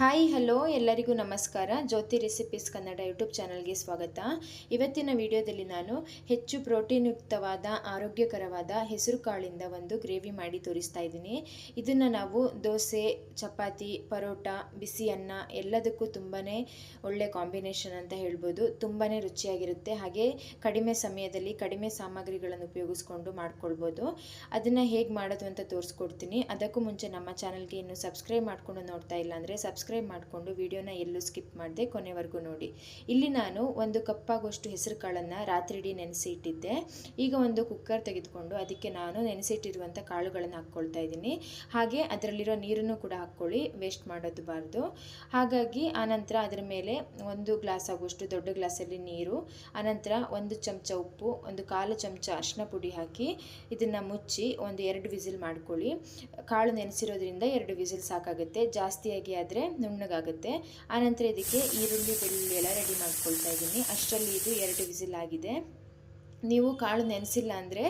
Hi, hello, ಎಲ್ಲರಿಗೂ ನಮಸ್ಕಾರ. ಜ್ಯೋತಿ recipes Kannada YouTube ಚಾನಲ್ಗೆ ಸ್ವಾಗತ. ಇವತ್ತಿನ ವಿಡಿಯೋದಲ್ಲಿ ನಾನು ಹೆಚ್ಚು ಪ್ರೋಟೀನ್ ಯುಕ್ತವಾದ ಆರೋಗ್ಯಕರವಾದ ಹೆಸರು ಕಾಳಿಂದ ಒಂದು ಗ್ರೇವಿ ಮಾಡಿ ತೋರಿಸ್ತಾ ಇದ್ದೀನಿ. ಇದನ್ನು ನಾವು ದೋಸೆ, ಚಪಾತಿ, ಪರೋಟ, ಬಿಸಿ ಅನ್ನ ಎಲ್ಲದಕ್ಕೂ ತುಂಬಾ ಒಳ್ಳೆ ಕಾಂಬಿನೇಷನ್ ಅಂತ ಹೇಳ್ಬೋದು. ತುಂಬಾ ರುಚಿಯಾಗಿರುತ್ತೆ. ಹಾಗೆ ಕಡಿಮೆ ಸಮಯದಲ್ಲಿ ಕಡಿಮೆ ಸಾಮಗ್ರಿಗಳನ್ನು ಉಪಯೋಗಿಸ್ಕೊಂಡು ಮಾಡ್ಕೊಳ್ಬೋದು. ಅದನ್ನು ಹೇಗೆ ಮಾಡೋದು ಅಂತ ತೋರಿಸ್ಕೊಡ್ತೀನಿ. ಅದಕ್ಕೂ ಮುಂಚೆ ನಮ್ಮ ಚಾನಲ್ಗೆ ಇನ್ನು ಸಬ್ಸ್ಕ್ರೈಬ್ ಮಾಡಿಕೊಂಡು ನೋಡ್ತಾ ಇಲ್ಲ ಅಂದರೆ ಸಬ್ಸ್ಕ್ರೈಬ್ ಮಾಡಿಕೊಂಡು ವಿಡಿಯೋನ ಎಲ್ಲೂ ಸ್ಕಿಪ್ ಮಾಡಿದೆ ಕೊನೆವರೆಗೂ ನೋಡಿ. ಇಲ್ಲಿ ನಾನು ಒಂದು ಕಪ್ಪಾಗುವಷ್ಟು ಹೆಸರು ಕಾಳನ್ನು ರಾತ್ರಿ ಇಡೀ ನೆನೆಸಿ ಇಟ್ಟಿದ್ದೆ ಈಗ ಒಂದು ಕುಕ್ಕರ್ ತೆಗೆದುಕೊಂಡು ಅದಕ್ಕೆ ನಾನು ನೆನೆಸಿಟ್ಟಿರುವಂಥ ಕಾಳುಗಳನ್ನು ಹಾಕ್ಕೊಳ್ತಾ ಇದ್ದೀನಿ. ಹಾಗೆ ಅದರಲ್ಲಿರೋ ನೀರನ್ನು ಕೂಡ ಹಾಕ್ಕೊಳ್ಳಿ ವೇಸ್ಟ್ ಮಾಡೋದು ಬಾರ್ದು. ಹಾಗಾಗಿ ಆನಂತರ ಅದರ ಮೇಲೆ ಒಂದು ಗ್ಲಾಸ್ ಆಗುವಷ್ಟು ದೊಡ್ಡ ಗ್ಲಾಸಲ್ಲಿ ನೀರು, ಆನಂತರ ಒಂದು ಚಮಚ ಉಪ್ಪು, ಒಂದು ಕಾಲು ಚಮಚ ಅರಿಶಿನ ಪುಡಿ ಹಾಕಿ ಇದನ್ನು ಮುಚ್ಚಿ ಒಂದು ಎರಡು ವಿಸಿಲ್ ಮಾಡ್ಕೊಳ್ಳಿ. ಕಾಳು ನೆನೆಸಿರೋದ್ರಿಂದ ಎರಡು ವಿಸಿಲ್ ಸಾಕಾಗುತ್ತೆ. ಜಾಸ್ತಿಯಾಗಿ ಆದರೆ ನುಣ್ಣಗಾಗುತ್ತೆ. ಆನಂತರ ಇದಕ್ಕೆ ಈರುಳ್ಳಿ ಬೆಳ್ಳುಳ್ಳಿ ಎಲ್ಲ ರೆಡಿ ಮಾಡ್ಕೊಳ್ತಾ ಇದ್ದೀನಿ. ಅಷ್ಟರಲ್ಲಿ ಇದು ಎರಡು ವಿಸಿಲ್ ಆಗಿದೆ. ನೀವು ಕಾಳು ನೆನೆಸಿಲ್ಲ ಅಂದರೆ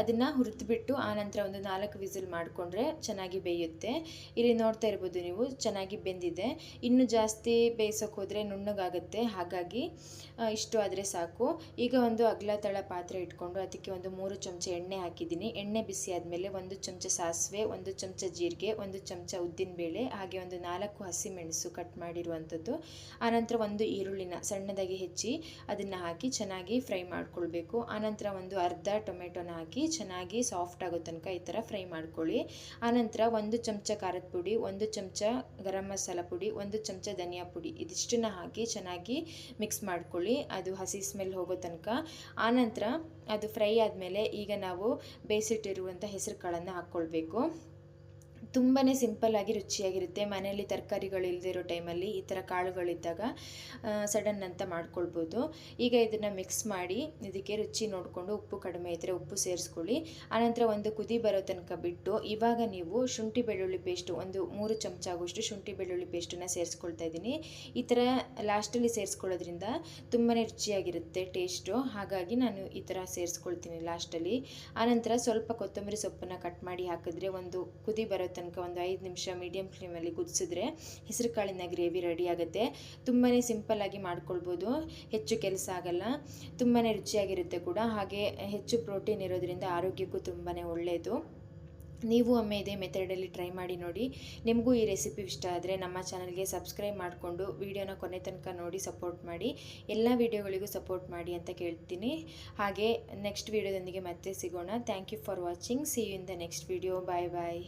ಅದನ್ನು ಹುರಿದ್ಬಿಟ್ಟು ಆನಂತರ ಒಂದು ನಾಲ್ಕು ವಿಸಿಲ್ ಮಾಡಿಕೊಂಡ್ರೆ ಚೆನ್ನಾಗಿ ಬೇಯುತ್ತೆ. ಇಲ್ಲಿ ನೋಡ್ತಾ ಇರ್ಬೋದು ನೀವು, ಚೆನ್ನಾಗಿ ಬೆಂದಿದೆ. ಇನ್ನು ಜಾಸ್ತಿ ಬೇಯಿಸೋಕೆ ಹೋದರೆ ನುಣ್ಣಗಾಗುತ್ತೆ. ಹಾಗಾಗಿ ಇಷ್ಟು ಆದರೆ ಸಾಕು. ಈಗ ಒಂದು ಅಗ್ಲ ತಳ ಪಾತ್ರೆ ಇಟ್ಕೊಂಡು ಅದಕ್ಕೆ ಒಂದು ಮೂರು ಚಮಚ ಎಣ್ಣೆ ಹಾಕಿದ್ದೀನಿ. ಎಣ್ಣೆ ಬಿಸಿ ಆದಮೇಲೆ ಒಂದು ಚಮಚ ಸಾಸಿವೆ, ಒಂದು ಚಮಚ ಜೀರಿಗೆ, ಒಂದು ಚಮಚ ಉದ್ದಿನಬೇಳೆ, ಹಾಗೆ ಒಂದು ನಾಲ್ಕು ಹಸಿಮೆಣಸು ಕಟ್ ಮಾಡಿರುವಂಥದ್ದು. ಆನಂತರ ಒಂದು ಈರುಳ್ಳಿನ ಸಣ್ಣದಾಗಿ ಹೆಚ್ಚಿ ಅದನ್ನು ಹಾಕಿ ಚೆನ್ನಾಗಿ ಫ್ರೈ ಮಾಡ್ಕೊಳ್ಬೇಕು. ಆನಂತರ ಒಂದು ಅರ್ಧ ಟೊಮೆಟೊನ ಹಾಕಿ ಚೆನ್ನಾಗಿ ಸಾಫ್ಟ್ ಆಗೋ ತನಕ ಈ ಥರ ಫ್ರೈ ಮಾಡ್ಕೊಳ್ಳಿ. ಆನಂತರ ಒಂದು ಚಮಚ ಖಾರದ ಪುಡಿ, ಒಂದು ಚಮಚ ಗರಂ ಮಸಾಲ ಪುಡಿ, ಒಂದು ಚಮಚ ಧನಿಯಾ ಪುಡಿ ಇದಿಷ್ಟನ್ನ ಹಾಕಿ ಚೆನ್ನಾಗಿ ಮಿಕ್ಸ್ ಮಾಡ್ಕೊಳ್ಳಿ. ಅದು ಹಸಿ ಸ್ಮೆಲ್ ಹೋಗೋ ತನಕ. ಆನಂತರ ಅದು ಫ್ರೈ ಆದಮೇಲೆ ಈಗ ನಾವು ಬೇಯಿಸಿಟ್ಟಿರುವಂಥ ಹೆಸರು ಕಾಳನ್ನು ಹಾಕ್ಕೊಳ್ಬೇಕು. ತುಂಬಾ ಸಿಂಪಲ್ಲಾಗಿ ರುಚಿಯಾಗಿರುತ್ತೆ. ಮನೆಯಲ್ಲಿ ತರಕಾರಿಗಳು ಇಲ್ಲದಿರೋ ಟೈಮಲ್ಲಿ ಈ ಥರ ಕಾಳುಗಳಿದ್ದಾಗ ಸಡನ್ ಅಂತ ಮಾಡ್ಕೊಳ್ಬೋದು. ಈಗ ಇದನ್ನು ಮಿಕ್ಸ್ ಮಾಡಿ, ಇದಕ್ಕೆ ರುಚಿ ನೋಡಿಕೊಂಡು ಉಪ್ಪು ಕಡಿಮೆ ಇದ್ದರೆ ಉಪ್ಪು ಸೇರಿಸ್ಕೊಳ್ಳಿ. ಆನಂತರ ಒಂದು ಕುದಿ ಬರೋ ತನಕ ಬಿಟ್ಟು, ಇವಾಗ ನೀವು ಶುಂಠಿ ಬೆಳ್ಳುಳ್ಳಿ ಪೇಸ್ಟು ಒಂದು ಮೂರು ಚಮಚ ಆಗುವಷ್ಟು ಶುಂಠಿ ಬೆಳ್ಳುಳ್ಳಿ ಪೇಸ್ಟನ್ನು ಸೇರಿಸ್ಕೊಳ್ತಾ ಇದ್ದೀನಿ. ಈ ಥರ ಲಾಸ್ಟಲ್ಲಿ ಸೇರಿಸ್ಕೊಳ್ಳೋದ್ರಿಂದ ತುಂಬಾ ರುಚಿಯಾಗಿರುತ್ತೆ ಟೇಸ್ಟು ಹಾಗಾಗಿ ನಾನು ಈ ಥರ ಸೇರಿಸ್ಕೊಳ್ತೀನಿ ಲಾಸ್ಟಲ್ಲಿ ಆನಂತರ ಸ್ವಲ್ಪ ಕೊತ್ತಂಬರಿ ಸೊಪ್ಪನ್ನು ಕಟ್ ಮಾಡಿ ಹಾಕಿದ್ರೆ ಒಂದು ಕುದಿ ಬರೋ ತನಕ ಒಂದು ಐದು ನಿಮಿಷ ಮೀಡಿಯಮ್ ಫ್ಲೇಮಲ್ಲಿ ಕುದಿಸಿದ್ರೆ ಹೆಸರು ಕಾಳಿನ ಗ್ರೇವಿ ರೆಡಿ ಆಗುತ್ತೆ. ತುಂಬಾ ಸಿಂಪಲ್ಲಾಗಿ ಮಾಡ್ಕೊಳ್ಬೋದು. ಹೆಚ್ಚು ಕೆಲಸ ಆಗಲ್ಲ. ತುಂಬಾ ರುಚಿಯಾಗಿರುತ್ತೆ ಕೂಡ. ಹಾಗೆ ಹೆಚ್ಚು ಪ್ರೋಟೀನ್ ಇರೋದ್ರಿಂದ ಆರೋಗ್ಯಕ್ಕೂ ತುಂಬಾ ಒಳ್ಳೆಯದು ನೀವು ಒಮ್ಮೆ ಇದೇ ಮೆಥಡಲ್ಲಿ ಟ್ರೈ ಮಾಡಿ ನೋಡಿ. ನಿಮಗೂ ಈ ರೆಸಿಪಿ ಇಷ್ಟ ಆದರೆ ನಮ್ಮ ಚಾನಲ್ಗೆ ಸಬ್ಸ್ಕ್ರೈಬ್ ಮಾಡಿಕೊಂಡು ವಿಡಿಯೋನ ಕೊನೆ ತನಕ ನೋಡಿ ಸಪೋರ್ಟ್ ಮಾಡಿ. ಎಲ್ಲ ವಿಡಿಯೋಗಳಿಗೂ ಸಪೋರ್ಟ್ ಮಾಡಿ ಅಂತ ಕೇಳ್ತೀನಿ. ಹಾಗೆ ನೆಕ್ಸ್ಟ್ ವಿಡಿಯೋದೊಂದಿಗೆ ಮತ್ತೆ ಸಿಗೋಣ. Thank you for watching see you in the next video bye bye